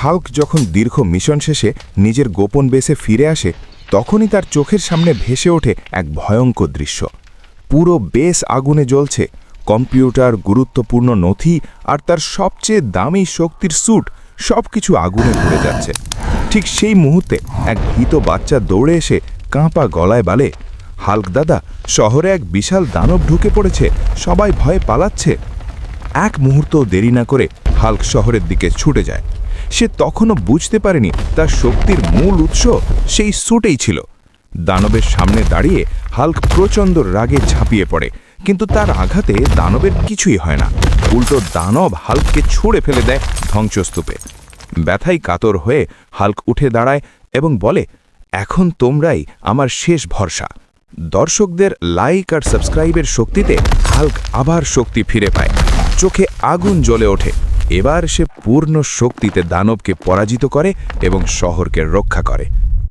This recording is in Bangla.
হাল্ক যখন দীর্ঘ মিশন শেষে নিজের গোপন বেসে ফিরে আসে, তখনই তার চোখের সামনে ভেসে ওঠে এক ভয়ঙ্কর দৃশ্য। পুরো বেস আগুনে জ্বলছে, কম্পিউটার, গুরুত্বপূর্ণ নথি আর তার সবচেয়ে দামি শক্তির স্যুট সবকিছু আগুনে ধরে যাচ্ছে। ঠিক সেই মুহূর্তে এক ভীত বাচ্চা দৌড়ে এসে কাঁপা গলায় বালে, হাল্ক দাদা, শহরে এক বিশাল দানব ঢুকে পড়েছে, সবাই ভয়ে পালাচ্ছে। এক মুহূর্ত দেরি না করে হাল্ক শহরের দিকে ছুটে যায়। সে তখনও বুঝতে পারেনি তার শক্তির মূল উৎস সেই স্যুটেই ছিল। দানবের সামনে দাঁড়িয়ে হাল্ক প্রচণ্ড রাগে ঝাঁপিয়ে পড়ে, কিন্তু তার আঘাতে দানবের কিছুই হয় না। উল্টো দানব হাল্ককে ছুঁড়ে ফেলে দেয় ধ্বংসস্তূপে। ব্যথাই কাতর হয়ে হাল্ক উঠে দাঁড়ায় এবং বলে, এখন তোমরাই আমার শেষ ভরসা। দর্শকদের লাইক আর সাবস্ক্রাইবের শক্তিতে হাল্ক আবার শক্তি ফিরে পায়। চোখে আগুন জ্বলে ওঠে। এবার সে পূর্ণ শক্তিতে দানবকে পরাজিত করে এবং শহরকে রক্ষা করে।